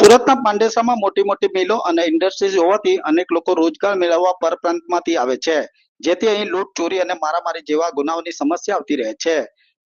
સુરતના પાંડેસરામાં મોટી મોટી મિલો અને ઇન્ડસ્ટ્રીઝ હોવાથી અનેક લોકો રોજગાર મેળવવા પરપ્રાંતમાંથી આવે છે. જેથી અહીં લૂંટ, ચોરી અને મારામારી જેવા ગુનાઓની સમસ્યા આવતી રહે છે.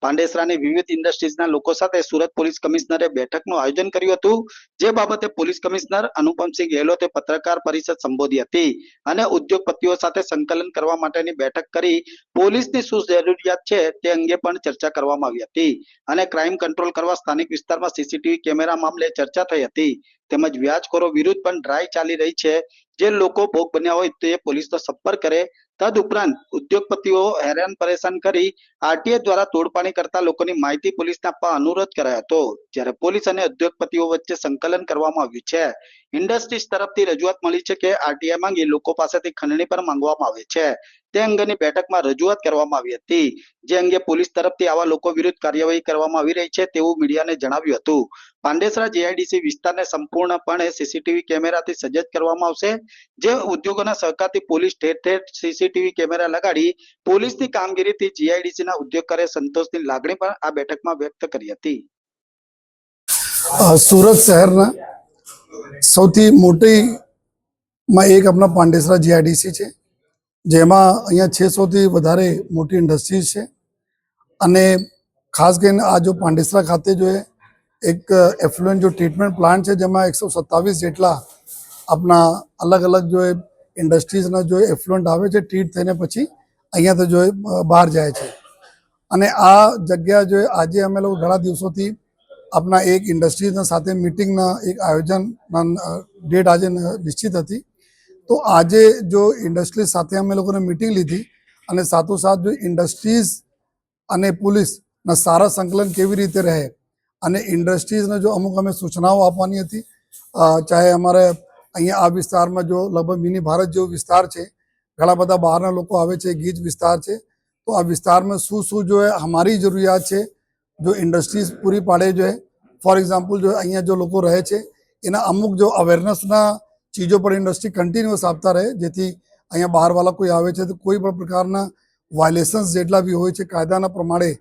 પાંડેસરાની વિવિધ ઇન્ડસ્ટ્રીઝના લોકો સાથે સુરત પોલીસ કમિશનરે બેઠકનું આયોજન કર્યું હતું. જે બાબતે પોલીસ કમિશનર અનુપમસિંહ ગેહલોતે પત્રકાર પરિષદ સંબોધી હતી અને ઉદ્યોગપતિઓ સાથે સંકલન કરવા માટેની બેઠક કરી પોલીસની શું જરૂરિયાત છે તે અંગે પણ ચર્ચા કરવામાં આવી હતી અને ક્રાઇમ કંટ્રોલ કરવા સ્થાનિક વિસ્તારમાં સીસીટીવી કેમેરા મામલે ચર્ચા થઈ હતી. તેમજ વ્યાજખોરો વિરુદ્ધ પણ ડ્રાય ચાલી રહી છે. જે લોકો ભોગ બન્યા હોય તે પોલીસનો સંપર્ક કરે. તદ ઉપરાંત ઉદ્યોગપતિઓ હેરાન પરેશાન કરી આરટીએ દ્વારા તોડપાણી કરતા લોકોની માહિતી પોલીસને આપવા અનુરોધ કરાયો હતો. જ્યારે પોલીસ અને ઉદ્યોગપતિઓ વચ્ચે સંકલન કરવામાં આવ્યું છે. ઇન્ડસ્ટ્રીઝ તરફથી રજૂઆત મળી છે કે આરટીઆઈ માંગી લોકો પાસેથી ખંડણી પણ માંગવામાં આવે છે. તે અંગેની બેઠકમાં રજૂઆત કરવામાં આવી હતી. જે અંગે પોલીસ તરફથી આવા લોકો વિરુદ્ધ કાર્યવાહી કરવામાં આવી રહી છે તેવું મીડિયાને જણાવ્યું હતું. પાંડેસરા જીઆઈડીસી વિસ્તારને સંપૂર્ણપણે સીસીટીવી કેમેરાથી સજ્જ કરવામાં આવશે. જે ઉદ્યોગોના સહકારથી પોલીસ ઠેર ઠેર સીસીટીવી કેમેરા લગાડી પોલીસની કામગીરીથી જીઆઈડીસીના ઉદ્યોગકારે સંતોષની લાગણી પણ આ બેઠકમાં વ્યક્ત કરી હતી. સુરત શહેરના સૌથી મોટી માં એક આપણા પાંડેસરા જીઆઈડીસી છે. જેમાં અહીંયા છસોથી વધારે મોટી ઇન્ડસ્ટ્રીઝ છે. અને ખાસ કરીને આ જો પાંડેસરા ખાતે જો એક એફ્લુએન્ટ જો ટ્રીટમેન્ટ પ્લાન્ટ છે, જેમાં એકસો સત્તાવીસ જેટલા આપણા અલગ અલગ જો ઇન્ડસ્ટ્રીઝના જો એફ્લુએન્ટ આવે છે, ટ્રીટ થઈને પછી અહીંયાથી જો એ બહાર જાય છે. અને આ જગ્યા જો આજે અમે લોકો ઘણા દિવસોથી આપણા એક ઇન્ડસ્ટ્રીઝના સાથે મિટિંગના એક આયોજન ડેટ આજે નિશ્ચિત હતી. તો આજે જો ઇન્ડસ્ટ્રીઝ સાથે અમે લોકોને મિટિંગ લીધી અને સાથોસાથ જો ઇન્ડસ્ટ્રીઝ અને પોલીસના સારા સંકલન કેવી રીતે રહે અને ઇન્ડસ્ટ્રીઝને જો અમુક અમે સૂચનાઓ આપવાની હતી ચાહે અમારે અહીંયા આ વિસ્તારમાં જો લગભગ મિની ભારત જેવો વિસ્તાર છે, ઘણા બધા બહારના લોકો આવે છે, ગીચ વિસ્તાર છે, તો આ વિસ્તારમાં શું શું જો અમારી જરૂરિયાત છે, જો ઇન્ડસ્ટ્રીઝ પૂરી પાડે જો ફોર એક્ઝામ્પલ જો અહીંયા જો લોકો રહે છે, એના અમુક જો અવેરનેસના ચીજો પર ઇન્ડસ્ટ્રી કન્ટિન્યુઅસ આપતા રહે, જેથી અહીંયા બહારવાળા કોઈ આવે છે તો કોઈ પણ પ્રકારના વાયોલેશન્સ જેટલા બી હોય છે, કાયદાના પ્રમાણે,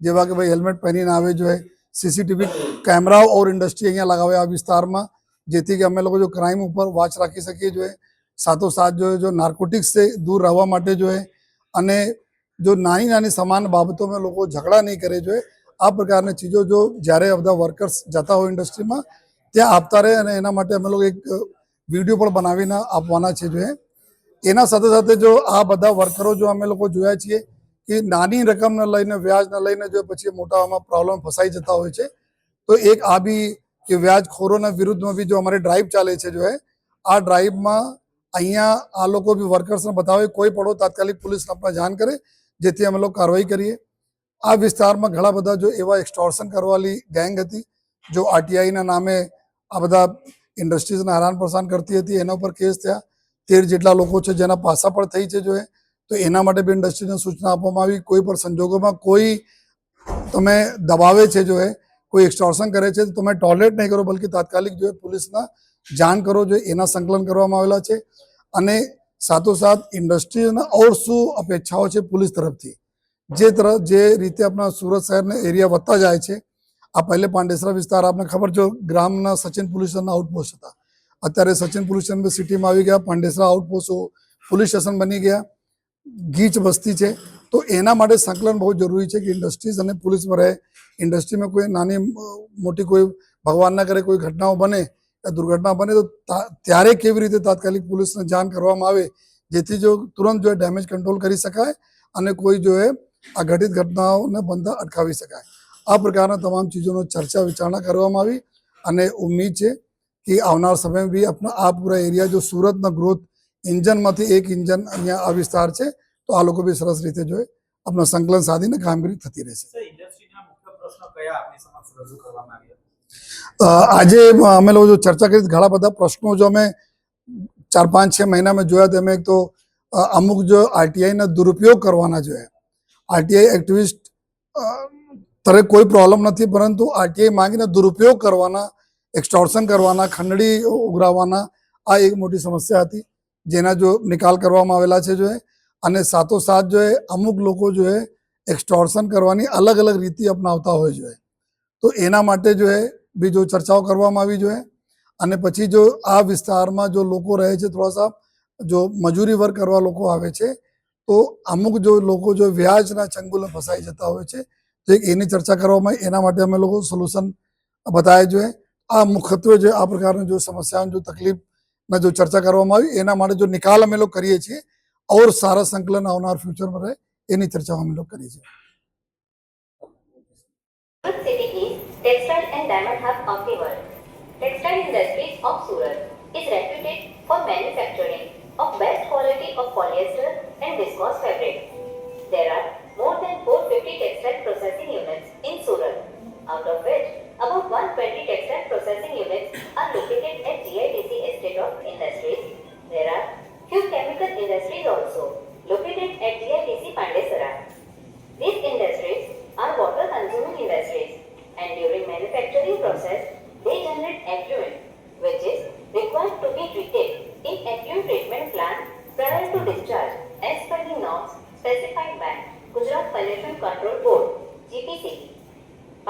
જેવા કે ભાઈ હેલ્મેટ પહેરીને આવે જો સીસીટીવી કેમેરાઓ ઓર ઇન્ડસ્ટ્રી અહીંયા લગાવે આ વિસ્તારમાં, જેથી કે અમે લોકો જો ક્રાઇમ ઉપર વોચ રાખી શકીએ જોઈએ સાથોસાથ જો જો નાર્કોટિક્સથી દૂર રહેવા માટે જોઈએ અને જો નાની નાની સમાન બાબતોમાં લોકો ઝઘડા નહીં કરે જોઈએ આ પ્રકારની ચીજો જો જ્યારે બધા વર્કર્સ જતા હોય ઇન્ડસ્ટ્રીમાં ત્યાં આપતા રહે અને એના માટે અમે લોકો એક વીડિયો પણ બનાવીને આપવાના છે જોઈએ. એના સાથે સાથે જો આ બધા વર્કરો જો અમે લોકો જોયા છીએ કે નાની રકમને લઈને, વ્યાજને લઈને જો પછી મોટામાં પ્રોબ્લેમ ફસાઈ જતા હોય છે, તો એક આ બી કે વ્યાજખોરોના વિરુદ્ધમાં બી જો અમારી ડ્રાઈવ ચાલે છે જો આ ડ્રાઈવમાં અહીંયા આ લોકો બી વર્કર્સને બતાવે કોઈ પડો તાત્કાલિક પોલીસને આપણે જાણ કરે, જેથી અમે લોકો કાર્યવાહી કરીએ. આ વિસ્તારમાં ઘણા બધા જો એવા એક્સટોર્શન કરવાલી ગેંગ હતી, જો આરટીઆઈના નામે આ બધા ઇન્ડસ્ટ્રીઝને હેરાન પરેશાન કરતી હતી, એના ઉપર કેસ થયા. તેર જેટલા લોકો છે જેના પાસા પણ થઈ છે જો તો એના માટે બી ઇન્ડસ્ટ્રીને સૂચના આપવામાં આવી. કોઈ પણ સંજોગોમાં કોઈ તમે દબાવે છે જો કોઈ એક્સટોર્શન કરે છે, તો તમે ટોયલેટ નહીં કરો, બલકી તાત્કાલિક જો પોલીસના જાણ કરો જો એના સંકલન કરવામાં આવેલા છે. અને સાથોસાથ ઇન્ડસ્ટ્રીના ઓર શું અપેક્ષાઓ છે પોલીસ તરફથી? જે તરફ જે રીતે આપણા સુરત શહેરના એરિયા વધતા જાય છે આ પહેલે પાંડેસરા વિસ્તાર આપને ખબર જો ગ્રામના સચિન પોલ્યુશનના આઉટપોસ્ટ હતા. અત્યારે સચિન પોલ્યુશન સિટીમાં આવી ગયા, પાંડેસરા આઉટપોસ્ટો પોલીસ સ્ટેશન બની ગયા. ગીચ વસ્તી છે. તો એના માટે સંકલન બહુ જરૂરી છે કે ઇન્ડસ્ટ્રીઝ અને પોલીસમાં રહે ઇન્ડસ્ટ્રીમાં કોઈ નાની, મોટી કોઈ ભગવાન ના કરે કોઈ ઘટનાઓ બને યા દુર્ઘટના બને, તો ત્યારે કેવી રીતે તાત્કાલિક પોલીસને જાણ કરવામાં આવે, જેથી જો તુરંત જો ડેમેજ કંટ્રોલ કરી શકાય અને કોઈ જો આ ઘટિત ઘટનાઓને બનતા અટકાવી શકાય. આ પ્રકારના તમામ ચીજોનો ચર્ચા વિચારણા કરવામાં આવી અને ઉમ્મીદ છે કે આવનાર સમય બી આપણા આ પૂરા એરિયા જો સુરતના ગ્રોથ ઇન્જનમાંથી એક ઇન્જન અહીંયા આ વિસ્તાર છે તો આ લોકો બી સરસ રીતે જોઈએ આપણા સંકલન સાધીને કામગીરી થતી રહેશે. આજે અમે લોકો જો ચર્ચા કરી ઘણા બધા પ્રશ્નો જો અમે ચાર પાંચ છ મહિનામાં જોયા તો અમે તો અમુક જો આરટીઆઈના દુરુપયોગ કરવાના જોઈએ. આરટીઆઈ એક્ટિવિસ્ટ તરે કોઈ પ્રોબ્લેમ નથી, પરંતુ આરટીઆઈ માંગીને દુરુપયોગ કરવાના એક્સટોર્શન કરવાના, ખંડણી ઉઘરાવવાના, આ એક મોટી સમસ્યા હતી, જેના જો નિકાલ કરવામાં આવેલા છે જો એ. અને સાથોસાથ જો અમુક લોકો જો એ એક્સટોર્શન કરવાની અલગ અલગ રીતિ અપનાવતા હોય જોઈએ તો એના માટે જો બીજો ચર્ચાઓ કરવામાં આવી જોઈએ અને પછી જો આ વિસ્તારમાં જો લોકો રહે છે થોડા સા, જો મજૂરી વર્ક કરવા લોકો આવે છે, તો અમુક જો લોકો જો વ્યાજના ચંગુલે ફસાઈ જતા હોય છે તો એક એની ચર્ચા કરવામાં આવી. એના માટે અમે લોકો સોલ્યુશન બતાવ્યા જોઈએ આ મુખ્યત્વે જે આ પ્રકારની જો સમસ્યાઓ જો તકલીફના જો ચર્ચા કરવામાં આવી એના માટે જો નિકાલ અમે લોકો કરીએ છીએ ઓર સારા સંકલન આવનાર ફ્યુચરમાં રહે એની ચર્ચાઓ અમે લોકો કરીએ છીએ Surat city is textile and diamond hub of the world. Textile industries of Surat is reputed for manufacturing of best quality of polyester and viscose fabric. There are more than 450 textile processing units in Surat, out of which about 120 textile processing units are located at GIDC estate of industries. There are few chemical industries also located at GIDC Pandesara. These industries are water consuming industries and during manufacturing process they generate effluent which is required to be treated in effluent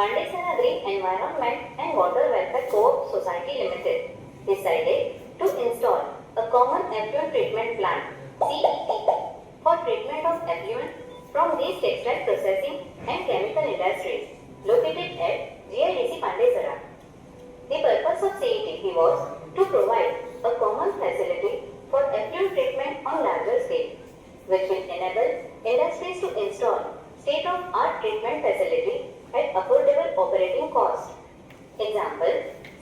Pandesara Green Environment and Water Welfare Co-op Society Limited decided to install a common effluent treatment plant CETP for treatment of effluent from these textile processing and chemical industries located at GIDC Pandesara. The purpose of CETP was to provide a common facility for effluent treatment on larger scale, which will enable industries to install state-of-art treatment affordable operating cost. Example,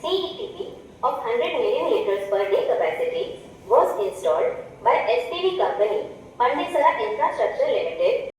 CETP of 100 million liters per day capacity was installed by SPV company Pandesara Infrastructure Limited